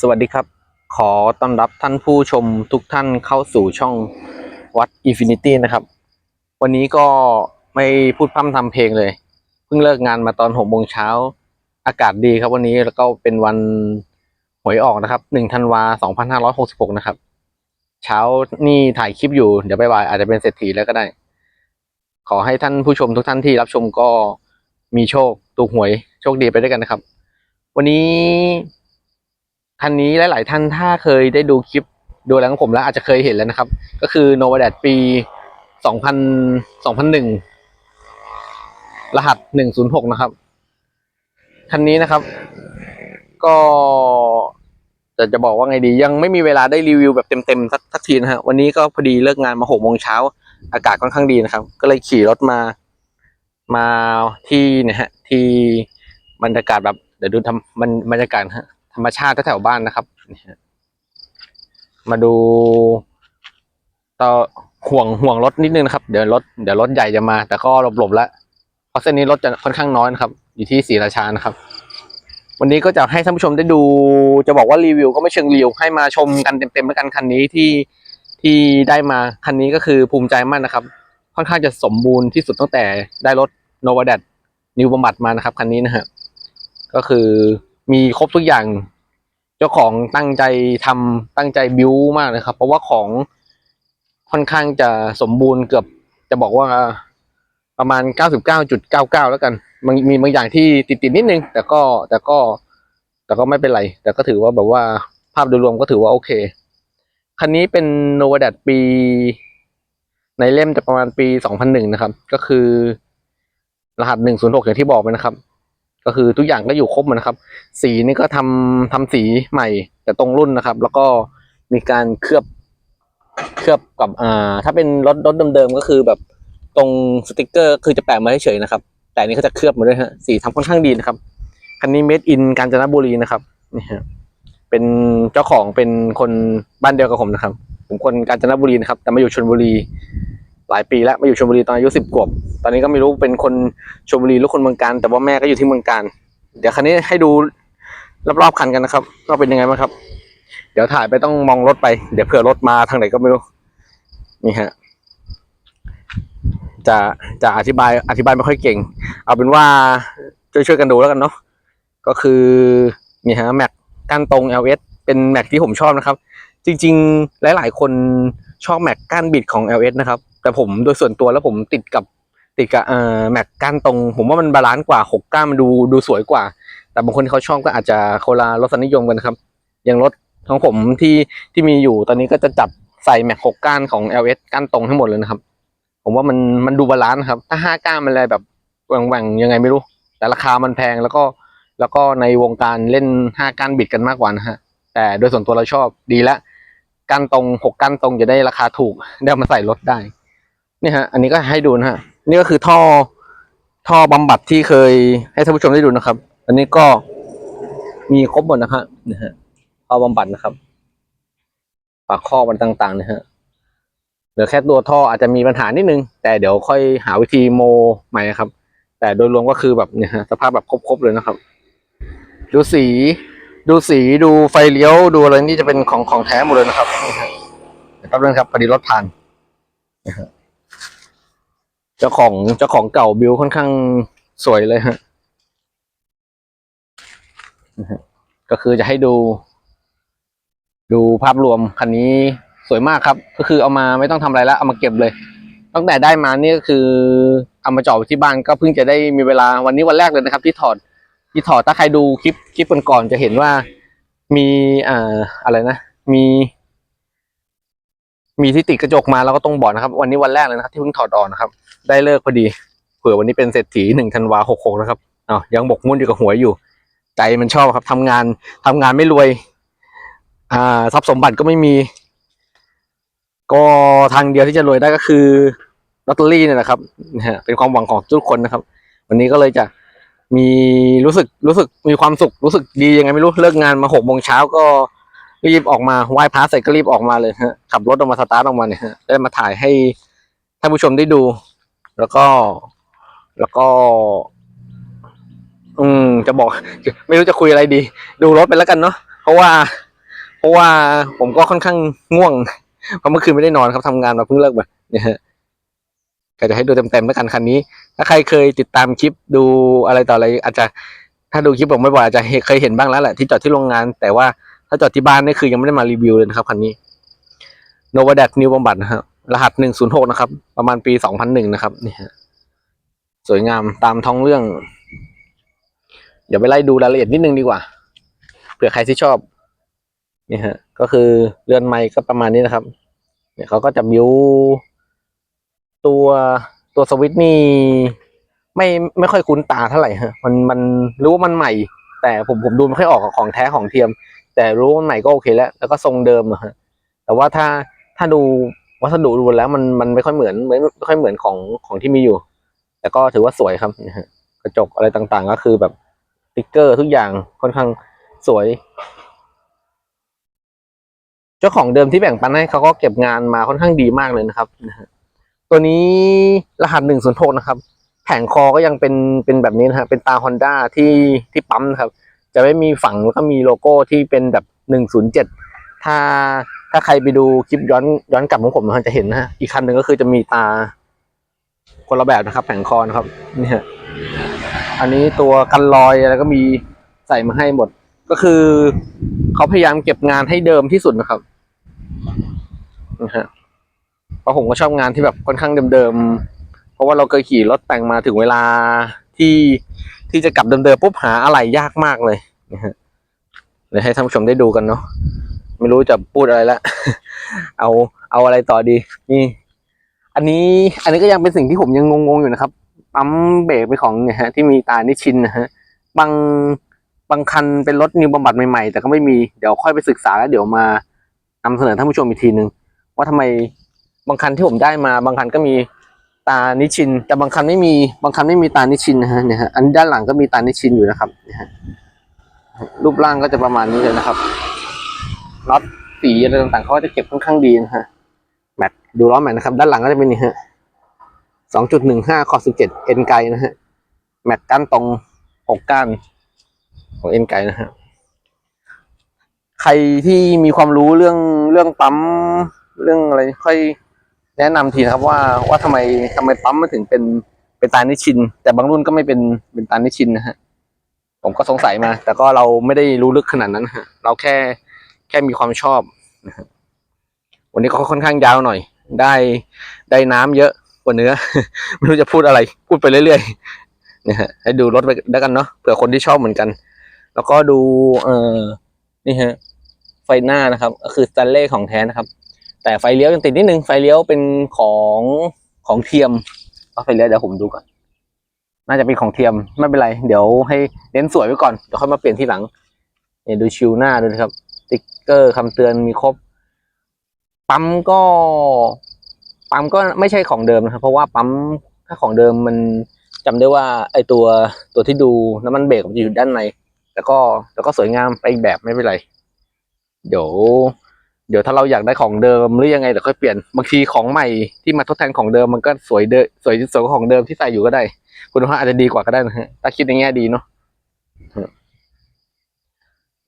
สวัสดีครับ ขอต้อนรับท่านผู้ชมทุกท่านเข้าสู่ช่องวัด Infinity นะครับ วันนี้ก็ไม่พูดพร่ำทำเพลงเลย เพิ่งเลิกงานมาตอนหกโมงเช้า อากาศดีครับวันนี้แล้วก็เป็นวันหวยออกนะครับหนึ่งธันวาสองพันห้าร้อยหกสิบหกนะครับ เช้านี่ถ่ายคลิปอยู่เดี๋ยวบ่ายๆอาจจะเป็นเศรษฐีแล้วก็ได้ ขอให้ท่านผู้ชมทุกท่านที่รับชมก็มีโชค ถูกหวย โชคดีไปด้วยกันนะครับ วันนี้ คันนี้หลาย ๆ ท่านถ้าเคยได้ดูคลิปดูอะไรของผมแล้วอาจจะเคยเห็นแล้วนะครับ ก็คือ n o v a d a t ปี 2000 2001 รหัส 106 นะครับ คันนี้นะครับ ก็จะจะบอกว่าไงดี ยังไม่มีเวลาได้รีวิวแบบเต็ม ๆ สักสักทีนะฮะ วันนี้ก็พอดีเลิกงานมา6โมงเช้า อากาศค่อนข้างดีนะครับ ก็เลยขี่รถมา มาที่เนี่ยฮะ ที่บรรยากาศแบบ เดี๋ยวดูทำมันบรรยากาศฮะ ธรรมชาติแถวๆบ้านนะครับมาดูต่อห่วงห่วงรถนิดนึงนะครับ เดี๋ยวรถเดี๋ยวรถใหญ่จะมา แต่ก็หลบๆแล้วเพราะเส้นนี้รถจะค่อนข้างน้อยนะครับ อยู่ที่ศรีราชานะครับ วันนี้ก็จะให้ท่านผู้ชมได้ดู จะบอกว่ารีวิวก็ไม่เชิงรีวิวให้มาชมกันเต็มๆแล้วกันคันนี้ที่ที่ได้มาคันนี้ก็คือภูมิใจมากนะครับ ค่อนข้างจะสมบูรณ์ที่สุดตั้งแต่ได้รถโนวา d ดนิวบำบัดมานะครับคันนี้นะฮะก็คือมีครบทุกอย่าง เจ้าของตั้งใจทำตั้งใจบิวมากเลยครับ เพราะว่าของค่อนข้างจะสมบูรณ์เกือบจะบอกว่าประมาณ 99.99 แล้วกัน มันมีบางอย่างที่ติดๆนิดนึง แต่ก็แต่ก็แต่ก็ไม่เป็นไร แต่ก็ถือว่าแบบว่าภาพโดยรวมก็ถือว่าโอเค คันนี้เป็นโนวาดัตปี ในเล่มจะประมาณปี 2001 นะครับ ก็คือรหัส 106 อย่างที่บอกไปนะครับ ก็คือทุกอย่างก็อยู่ครบหมดนะครับ สีนี่ก็ทำทำสีใหม่ แต่ตรงรุ่นนะครับ แล้วก็มีการเคลือบเคลือบกับอ่าถ้าเป็นรถรถเดิมๆก็คือแบบตรงสติกเกอร์ คือจะแปะมาเฉยๆนะครับ แต่อันนี้เขาจะเคลือบมาด้วยฮะสีทำค่อนข้างดีนะครับคันนี้ made in กาญจนบุรีนะครับนี่ฮะเป็นเจ้าของเป็นคนบ้านเดียวกับผมนะครับ ผมคนกาญจนบุรีนะครับ แต่มาอยู่ชลบุรี หลายปีแล้วมาอยู่ชลบุรีตอนอายุสิบขวบตอนนี้ก็ไม่รู้เป็นคนชลบุรีหรือคนเมืองการ แต่ว่าแม่ก็อยู่ที่เมืองการ เดี๋ยวคันนี้ให้ดูรอบๆคันกันนะครับว่าเป็นยังไงบ้างครับ เดี๋ยวถ่ายไปต้องมองรถไปเดี๋ยวเผื่อรถมาทางไหนก็ไม่รู้นี่ฮะจะจะอธิบายอธิบายไม่ค่อยเก่ง เอาเป็นว่าช่วยช่วยๆกันดูแล้วกันเนาะก็คือนี่ฮะแม็กก้านตรง LS เป็นแม็กที่ผมชอบนะครับ จริง ๆ หลาย ๆ คนชอบแม็กก้านบิดของ LS นะครับ แต่ผมโดยส่วนตัวแล้วผมติดกับติดกับเอ่อแม็กก้านตรง ผมว่ามันบาลานซ์กว่าหกก้านมันดูดูสวยกว่า แต่บางคนที่เขาชอบก็อาจจะคนละรสนิยมกันครับ อย่างรถของผมที่ที่มีอยู่ตอนนี้ก็จะจับใส่แม็กหกก้านของ LS ก้านตรงทั้งหมดเลยนะครับ ผมว่ามันมันดูบาลานซ์ครับ ถ้าห้าก้านมันอะไรแบบแหว่งๆยังไงไม่รู้ แต่ราคามันแพงแล้วก็แล้วก็ในวงการเล่นห้าก้านบิดกันมากกว่านะฮะแต่โดยส่วนตัวเราชอบดีละก้านตรงหกก้านตรงจะได้ราคาถูกได้มาใส่รถได้ นี่ฮะ อันนี้ก็ให้ดูนะฮะ นี่ก็คือท่อท่อบำบัดที่เคยให้ท่านผู้ชมได้ดูนะครับ อันนี้ก็มีครบหมดนะครับนะฮะท่อบำบัดนะครับปากข้อมันต่างๆนะฮะเหลือแค่ตัวท่ออาจจะมีปัญหานิดนึง แต่เดี๋ยวค่อยหาวิธีโมใหม่ครับ แต่โดยรวมก็คือแบบเนี่ยฮะสภาพแบบครบๆเลยนะครับ ดูสี ดูสีดูไฟเลี้ยวดูอะไรนี่จะเป็นของของแท้หมดเลยนะครับนะเดียวแป๊บนึงครับพอดีรถผ่านนะฮะ เจ้าของเจ้าของเก่าบิวค่อนข้างสวยเลยฮะก็คือจะให้ดู ดูภาพรวมคันนี้สวยมากครับ ก็คือเอามาไม่ต้องทำอะไรแล้วเอามาเก็บเลย ตั้งแต่ได้มาเนี่ก็คือเอามาจอดที่บ้านก็เพิ่งจะได้มีเวลาวันนี้วันแรกเลยนะครับ ที่ถอดที่ถอดถ้าใครดูคลิปคลิปก่อนๆจะเห็นว่ามีอ่าอะไรนะ มี มีที่ติดกระจกมาแล้วก็ตรงบาะนะครับ วันนี้วันแรกเลยนะครับ ที่เพิ่งถอดออกนะครับ ได้เลิกพอดีเผื่อวันนี้เป็นเศรษฐีหนึ่งธันวาหกหกนะครับอ้าวยังบกมุ่นอยู่กับหัวอยู่ ใจมันชอบครับทำงานทำงานไม่รวย อ่าทรัพย์สมบัติก็ไม่มี ก็ทางเดียวที่จะรวยได้ก็คือลอตเตอรี่เนี่ยนะครับนะฮะเป็นความหวังของทุกคนนะครับ วันนี้ก็เลยจะมีรู้สึกรู้สึกมีความสุขรู้สึกดียังไงไม่รู้เลิกงานมาหกโมงเช้าก็ รีบออกมาไหว้พระเสร็จก็รีบออกมาเลยฮะขับรถออกมาสตาร์ทออกมาเนี่ยฮะได้มาถ่ายให้ท่านผู้ชมได้ดู แล้วก็แล้วก็ อืม จะบอก ไม่รู้จะคุยอะไรดี ดูรถไปแล้วกันเนาะเพราะว่า เพราะว่าผมก็ค่อนข้างง่วงเพราะเมื่อคืนไม่ได้นอนครับทำงานมาเพิ่งเลิกมาเนี่ยฮะก็จะให้ดูเต็มๆแล้วกันคันนี้ ถ้าใครเคยติดตามคลิปดูอะไรต่ออะไร อาจจะ ถ้าดูคลิปผมบ่อยๆอาจจะเคยเห็นบ้างแล้วแหละที่จอดที่โรงงาน แต่ว่า ถ้าจอดที่บ้านนี่คือยังไม่ได้มารีวิวเลยนะครับคันนี้ n o v a d a c New บำบัดนะครับรหัสหนึ่งศูนย์หกนะครับ ประมาณปีสองพันหนึ่งนะครับนี่ฮะสวยงามตามท้องเรื่อง เดี๋ยวไปไล่ดูรายละเอียดนิดนึงดีกว่าเผื่อใครที่ชอบนี่ฮะ ก็คือเรือนไม้ก็ประมาณนี้นะครับ เนี่ยเขาก็จะบิวตัวตัวสวิตช์นี่ไม่ไม่ค่อยคุ้นตาเท่าไหร่ฮะ มันมันรู้ว่ามันใหม่ แต่ผมผมดูไม่ค่อยออกกับของแท้ของเทียม แต่รู้ว่ามันใหม่ก็โอเคแล้ว แล้วก็ทรงเดิมอะฮะแต่ว่าถ้าถ้าดูวัสดุดูแล้วมันมันไม่ค่อยเหมือนไม่ไม่ค่อยเหมือนของของที่มีอยู่ แต่ก็ถือว่าสวยครับกระจกอะไรต่างๆ ก็คือแบบติ๊กเกอร์ทุกอย่างค่อนข้างสวย เจ้าของเดิมที่แบ่งปันให้เขาก็เก็บงานมาค่อนข้างดีมากเลยนะครับตัวนี้รหัสหนึ่งศูนย์หกนะครับ แผงคอก็ยังเป็นเป็นแบบนี้นะฮะเป็นตาฮอนด้าที่ที่ปั๊มนะครับ จะไม่มีฝั่งแล้วก็มีโลโก้ที่เป็นแบบหนึ่งศูนย์เจ็ดถ้าถ้าใครไปดูคลิปย้อนย้อนกลับของผมนะฮะจะเห็นนะฮะอีกคันหนึ่งก็คือจะมีตาคนละแบบนะครับ แผงคอนะครับนี่ฮะอันนี้ตัวกันรอยอะไรก็มีใส่มาให้หมด ก็คือเขาพยายามเก็บงานให้เดิมที่สุดนะครับนะฮะเพราะผมก็ชอบงานที่แบบค่อนข้างเดิมๆเพราะว่าเราเคยขี่รถแต่งมาถึงเวลา ที่ที่จะกลับเดิมๆปุ๊บหาอะไรยากมากเลยนะฮะเดี๋ยวให้ท่านผู้ชมได้ดูกันเนาะไม่รู้จะพูดอะไรละเอาเอาอะไรต่อดี นี่ อันนี้อันนี้ก็ยังเป็นสิ่งที่ผมยังงงๆอยู่นะครับปั๊มเบรกเป็นของเนี่ยฮะที่มีตานิชินนะฮะบางบางคันเป็นรถนิวบำบัดใหม่ๆ แต่ก็ไม่มีเดี๋ยวค่อยไปศึกษาแล้วเดี๋ยวมานำเสนอท่านผู้ชมอีกทีนึงว่าทำไมบางคันที่ผมได้มาบางคันก็มี ตานิชิน แต่บางคันไม่มีบางคันไม่มีตานิชินนะฮะเนี่ยฮะอันด้านหลังก็มีตานิชินอยู่นะครับนี่ยฮะรูปร่างก็จะประมาณนี้เลยนะครับน็อตสีอะไรต่างๆเขาจะเก็บค่อนข้างดีนะฮะแมทดูล้อแมทนะครับ ด้านหลังก็จะเป็นนี่ฮะสองจุดหนึ่งห้าคอสิบเจ็ดเอ็นไกนะฮะแมทก้านตรงหกก้านของเอ็นไกนะฮะใครที่มีความรู้เรื่องเรื่องปั๊มเรื่องอะไรค่อย แนะนำทีนะครับว่าว่าทำไมทำไมปั๊มมันถึงเป็นเป็นตานิชิน แต่บางรุ่นก็ไม่เป็นเป็นตานิชินนะฮะผมก็สงสัยมา แต่ก็เราไม่ได้รู้ลึกขนาดนั้นฮะเราแค่แค่มีความชอบนะฮะวันนี้ก็ค่อนข้างยาวหน่อย ได้ได้น้ำเยอะกว่าเนื้อ ไม่รู้จะพูดอะไร พูดไปเรื่อยๆนะฮะให้ดูรถไปแล้วกันเนาะเผื่อคนที่ชอบเหมือนกัน แล้วก็ดูเอ่อนี่ฮะไฟหน้านะครับ ก็คือสแตนเล่ของแท้นะครับ แต่ไฟเลี้ยวยังติดนิดนึงไฟเลี้ยวเป็นของของเทียมเอาไฟเลี้ยวเดี๋ยวผมดูก่อน น่าจะเป็นของเทียมไม่เป็นไร เดี๋ยวให้เน้นสวยไว้ก่อนเดี๋ยวค่อยมาเปลี่ยนที่หลังเนี่ยดูชิวหน้าดูนะครับติ๊กเกอร์คำเตือนมีครบ ปั๊มก็ปั๊มก็ไม่ใช่ของเดิมนะครับ เพราะว่าปั๊มถ้าของเดิมมันจำได้ว่าไอตัวตัวที่ดูน้ำมันเบรกมันจะอยู่ด้านในแล้วก็แล้วก็สวยงามไปอีกแบบไม่เป็นไร เดี๋ยว เดี๋ยวถ้าเราอยากได้ของเดิมหรือยังไงเดี๋ยวค่อยเปลี่ยนบางทีของใหม่ที่มาทดแทนของเดิมมันก็สวยเดิสวยสวยกว่าของเดิมที่ใส่อยู่ก็ได้ คุณภาพอาจจะดีกว่าก็ได้นะฮะถ้าคิดในแง่ดีเนาะ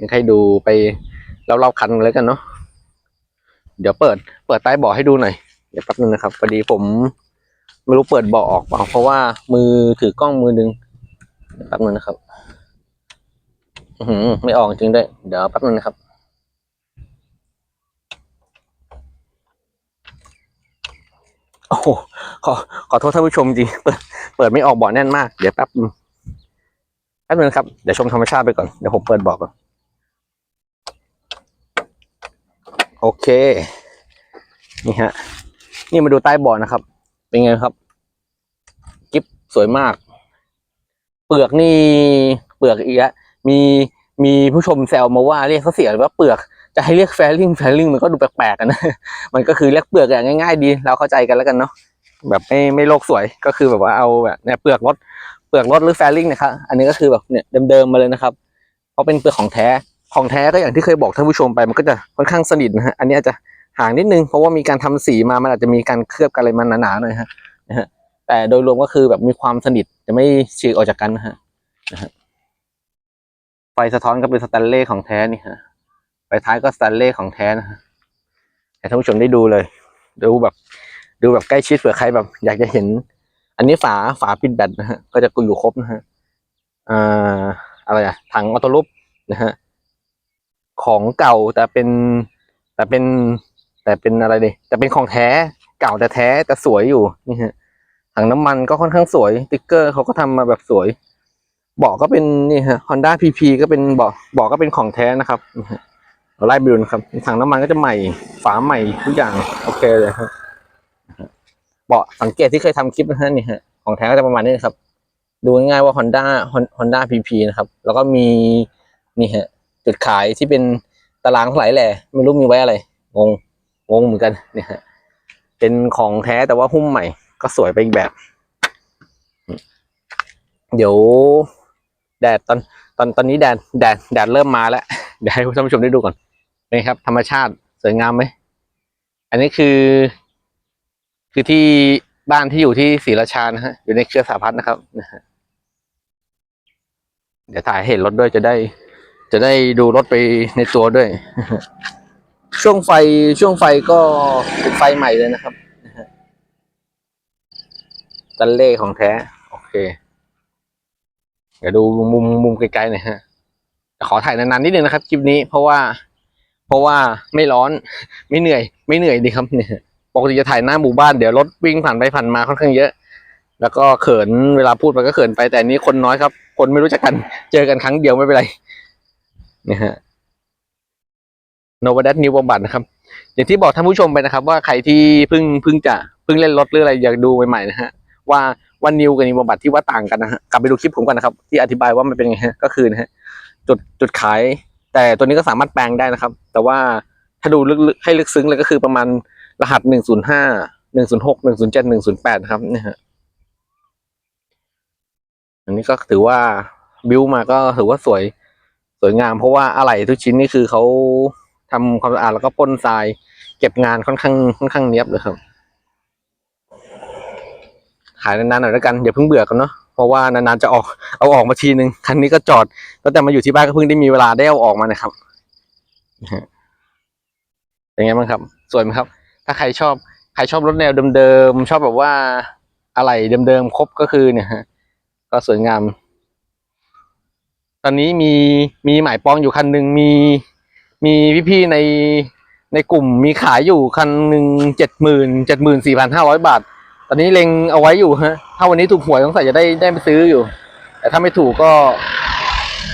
ยังให้ดูไปเรอบๆคันเลยกันเนาะเดี๋ยวเปิด เปิดใต้เบาะให้ดูหน่อยเดี๋ยวแป๊บนึงนะครับพอดีผมไม่รู้เปิดเบาะออกเปล่าเพราะว่ามือถือกล้องมือหนึงแป๊บนึงนะครับอือไม่ออกจริงด้วยเดี๋ยวแป๊บนึงนะครับ โอ้โห ขอขอโทษท่านผู้ชมจริงเปิดเปิดไม่ออกบาะแน่นมาก เดี๋ยวแป๊บแป๊บนึงครับ เดี๋ยวชมธรรมชาติไปก่อน เดี๋ยวผมเปิดบาะก่อน โอเค นี่ฮะ นี่มาดูใต้บาะนะครับ เป็นไงครับ กิฟสวยมาก เปลือกนี่ เปลือกอีกแล้วมีมีผู้ชมแซวมาว่าเรียกเขาเสียหรือว่าเปลือกจะให้เรียกแฟลิงแฟลิงมันก็ดูแปลกๆกันนะ มันก็คือเรียกเปลือกอย่างง่ายๆดี เราเข้าใจกันแล้วกันเนาะ แบบไม่ไม่โลกสวยก็คือแบบว่าเอาแบบเนี่ยเปลือกรถเปลือกรถหรือแฟลิงนะครับอันนี้ก็คือแบบเนี่ยเดิมๆมาเลยนะครับ เพราะเป็นเปลือกของแท้ของแท้ก็อย่างที่เคยบอกท่านผู้ชมไปมันก็จะค่อนข้างสนิทนะฮะอันนี้อาจจะห่างนิดนึงเพราะว่ามีการทำสีมามันอาจจะมีการเคลือบกันอะไรมันหนาๆหน่อยฮะนะฮะแต่โดยรวมก็คือแบบมีความสนิทจะไม่ฉีกออกจากกันนะฮะไฟสะท้อนก็เป็นสแตนเล่ของแท้นี่ฮะไฟท้ายก็สแตนเลสของแท้นะฮะให้ท่านผู้ชมได้ดูเลย ดูแบบ ดูแบบใกล้ชิดเผื่อใครแบบ อยากจะเห็น อันนี้ฝาฝาปิดแบตนะฮะก็จะกุอยู่ครบนะฮะอ่าอะไรอะถังออโต้ลูปนะฮะของเก่าแต่เป็นแต่เป็นแต่เป็นอะไรดิแต่เป็นของแท้เก่าแต่แท้แต่สวยอยู่นี่ฮะถังน้ำมันก็ค่อนข้างสวยติ๊กเกอร์เขาก็ทำมาแบบสวยเบาะก็เป็นนี่ฮะ Honda PP ก็เป็นเบาะเบาะก็เป็นของแท้นะครับเราไล่ไปดูนะครับถังน้ำมันก็จะใหม่ฝาใหม่ทุกอย่างโอเคเลยครับ เบาะสังเกตที่เคยทำคลิปนะฮะนี่ฮะของแท้ก็จะประมาณนี้นะครับ ดูง่ายๆว่า Honda Honda PP นะครับ แล้วก็มีนี่ฮะจุดขายที่เป็นตารางเท่าไหร่แหละไม่รู้มีไว้อะไร งงงงเหมือนกันเนี่ยฮะเป็นของแท้แต่ว่าหุ้มใหม่ ก็สวยไปอีกแบบ เดี๋ยวแดดตอนตอนตอนนี้แดดแดดแดดเริ่มมาแล้วเดี๋ยวให้ท่านผู้ชมได้ดูก่อนนี่ครับ ธรรมชาติสวยงามไหม อันนี้คือ คือที่บ้านที่อยู่ที่ศรีราชานะฮะอยู่ในเครือสาพัฒน์นะครับนะฮะเดี๋ยวถ่ายเห็นรถด้วยจะได้ จะได้ดูรถไปในตัวด้วย ช่วงไฟช่วงไฟก็เป็นไฟใหม่เลยนะครับตันเล่ของแท้ โอเค เดี๋ยวดูมุมมุมไกลๆหน่อยฮะขอถ่ายนานๆนิดนึงนะครับคลิปนี้เพราะว่า เพราะว่าไม่ร้อน ไม่เหนื่อย ไม่เหนื่อยดีครับเนี่ย ปกติจะถ่ายหน้าหมู่บ้านเดี๋ยวรถวิ่งผ่านไปผ่านมาค่อนข้างเยอะ แล้วก็เขินเวลาพูดไปก็เขินไปแต่นี้คนน้อยครับ คนไม่รู้จักกันเจอกันครั้งเดียวไม่เป็นไรนี่ฮะโนวดัตนิวบำบัดนะครับ อย่างที่บอกท่านผู้ชมไปนะครับ ว่าใครที่เพิ่งเพิ่งจะเพิ่งเล่นรถหรืออะไรอยากดูใหม่ๆนะฮะว่าว่านิวกับนิวบำบัดที่ว่าต่างกันนะฮะกลับไปดูคลิปผมกันนะครับ ที่อธิบายว่ามันเป็นยังไงฮะก็คือนะฮะจุดจุดขาย แต่ตัวนี้ก็สามารถแปลงได้นะครับ แต่ว่าถ้าดูลึกๆให้ลึกซึ้งเลยก็คือประมาณ รหัสหนึ่งศูนย์ห้าหนึ่งศูนย์หกหนึ่งศูนย์เจ็ดหนึ่งศูนย์แปดครับเนี่ยฮะอันนี้ก็ถือว่าบิวมาก็ถือว่าสวยสวยงาม เพราะว่าอะไหล่ทุกชิ้นนี่คือเขาทำความสะอาดแล้วก็พ่นทราย เก็บงานค่อนข้างค่อนข้างเนียบเลยครับขายนานๆหน่อยแล้วกันอย่าเพิ่งเบื่อกันเนาะเพราะว่านานๆจะออกเอาออกมาทีนึงคันนี้ก็จอดตั้งแต่มาอยู่ที่บ้านก็เพิ่งได้มีเวลาได้เอาออกมานะครับเป็นไงบ้างครับ สวยไหมครับ ถ้าใครชอบใครชอบรถแนวเดิมๆชอบแบบว่าอะไรเดิมๆครบก็คือเนี่ยฮะก็สวยงาม ตอนนี้มีมีหมายปองอยู่คันหนึ่งมีมีพี่ๆในในกลุ่มมีขายอยู่คันหนึ่งเจ็ดหมื่นเจ็ดหมื่นสี่พันห้าร้อยบาท ตอนนี้เล็งเอาไว้อยู่ฮะ ถ้าวันนี้ถูกหวยต้องใส่จะได้ได้ไปซื้ออยู่ แต่ถ้าไม่ถูกก็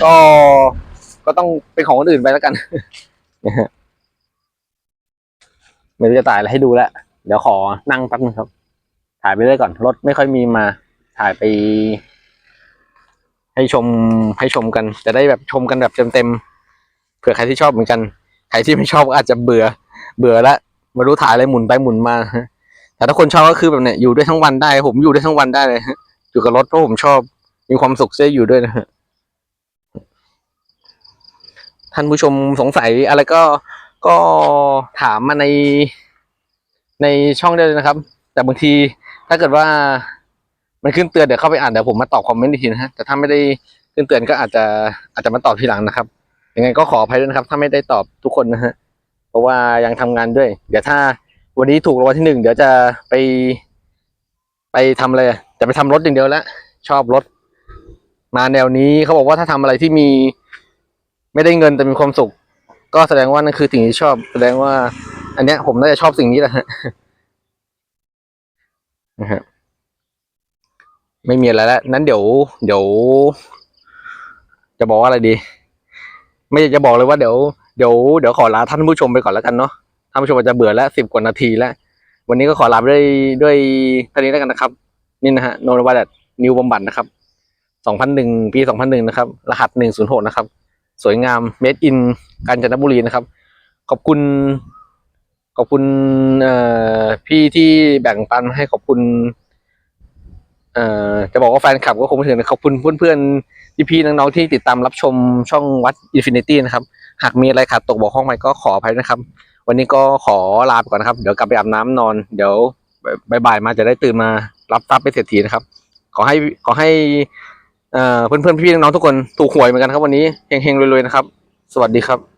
ก็ก็ต้องเป็นของคนอื่นไปแล้วกันนะฮะ ไม่รู้จะถ่ายอะไรให้ดูแล้วเดี๋ยวขอนั่งแป๊บนึงครับ ถ่ายไปเรื่อยก่อนรถไม่ค่อยมีมา ถ่ายไป ให้ชมให้ชมกัน จะได้แบบชมกันแบบเต็มๆเผื่อใครที่ชอบเหมือนกัน ใครที่ไม่ชอบก็อาจจะเบื่อ เบื่อละไม่รู้ถ่ายอะไรหมุนไปหมุนมา แต่ถ้าคนชอบก็คือแบบเนี้ยอยู่ได้ทั้งวันได้ ผมอยู่ได้ทั้งวันได้เลยอยู่กับรถเพราะผมชอบ มีความสุขจะอยู่ด้วยนะฮะท่านผู้ชมสงสัยอะไรก็ ก็ถามมาในในช่องได้เลยนะครับ แต่บางทีถ้าเกิดว่ามันขึ้นเตือนเดี๋ยวเข้าไปอ่านเดี๋ยวผมมาตอบคอมเมนต์อีกทีนะฮะแต่ถ้าไม่ได้ขึ้นเตือนก็อาจจะอาจจะมาตอบทีหลังนะครับยังไงก็ขออภัยด้วยนะครับ ถ้าไม่ได้ตอบทุกคนนะฮะเพราะว่ายังทำงานด้วย เดี๋ยวถ้าวันนี้ถูกรางวัลที่หนึ่งเดี๋ยวจะไป ไปทำอะไรจะไปทำรถอย่างเดียวแล้วชอบรถ มาแนวนี้เขาบอกว่าถ้าทำอะไรที่มี ไม่ได้เงินแต่มีความสุข ก็แสดงว่านั่นคือสิ่งที่ชอบ แสดงว่า อันเนี้ย ผมน่าจะชอบสิ่งนี้แหละฮะนะฮะไม่มีอะไรแล้วนั้นเดี๋ยว เดี๋ยว จะบอกว่าอะไรดี ไม่อยากจะบอกเลยว่าเดี๋ยวเดี๋ยวเดี๋ยวขอลาท่านผู้ชมไปก่อนแล้วกันเนาะท่านผู้ชมอาจจะเบื่อแล้วสิบกว่านาทีแล้ว วันนี้ก็ขอลาไปด้วยด้วยท่านี้แล้วกันนะครับ นี่นะฮะโนวัตนิวบำบัดนะครับสองพันหนึ่งปีสองพันหนึ่งนะครับ รหัสหนึ่งศูนย์หกนะครับ สวยงามเมดอิน กาญจนบุรีนะครับ ขอบคุณ ขอบคุณพี่ที่แบ่งปันให้ขอบคุณจะบอกว่าแฟนคลับก็คงไม่ถึงนะขอบคุณเพื่อนๆพี่ๆน้องๆที่ติดตามรับชมช่องวัดอินฟินิตี้นะครับ หากมีอะไรขาดตกบกพร่องไปก็ขออภัยนะครับ วันนี้ก็ขอลาไปก่อนนะครับ เดี๋ยวกลับไปอาบน้ำนอน เดี๋ยวบ่ายๆมาจะได้ตื่นมารับทรัพย์ไปเศรษฐีนะครับ ขอให้ขอให้เอ่อเพื่อนๆพี่ๆน้องๆทุกคนถูกหวยเหมือนกันครับวันนี้เฮงๆรวยๆนะครับ สวัสดีครับ